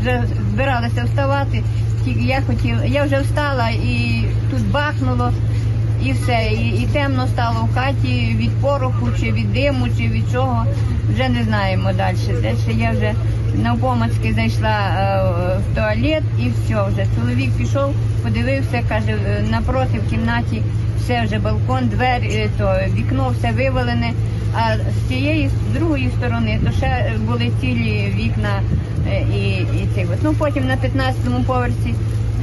вже збиралася вставати. Тільки я хотіла, я вже встала і тут бахнуло, і все. І, і темно стало в хаті від пороху, чи від диму, чи від чого. Вже не знаємо далі. Далі я вже навпомацьки зайшла е, в туалет і все вже. Чоловік пішов, подивився, каже, е, напроти в кімнаті все вже балкон, двері, е, то вікно все вивалене. А з цієї з другої сторони то ще були цілі вікна е, і, і цей. от. Ну потім на 15-му поверсі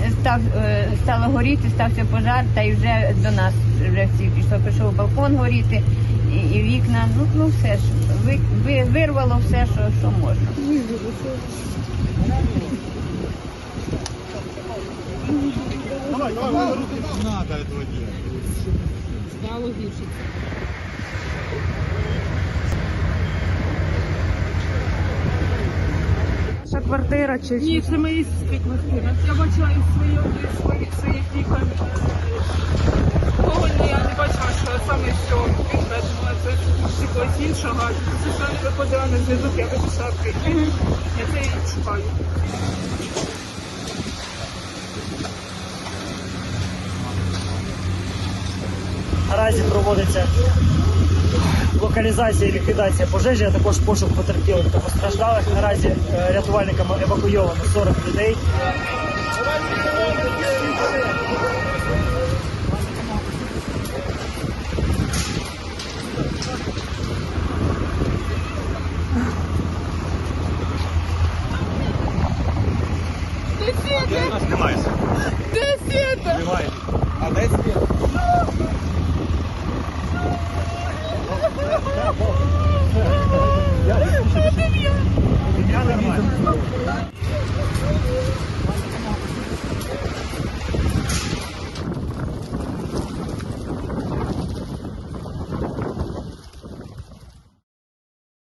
е, став, е, стало горіти, стався пожар, та й вже до нас вже всі пішло, пішов балкон горіти, і, і вікна. Ну, ну все ж ви, ви, вирвало все, що, що можна. Надо этого делать. Стало гірше. Квартира чи Ні, це мої сестри квартира. Я бачила із своїх своїх своїх вікон. Кого я не бачила, що саме що він бачила, це з якогось іншого. Сестра не виходила на зв'язок, я виписала прийти. Я це і шукаю. Наразі проводиться локалізація і ліквідація пожежі, а також пошук потерпілих та постраждалих. Наразі е, рятувальниками евакуйовано 40 людей. Немає.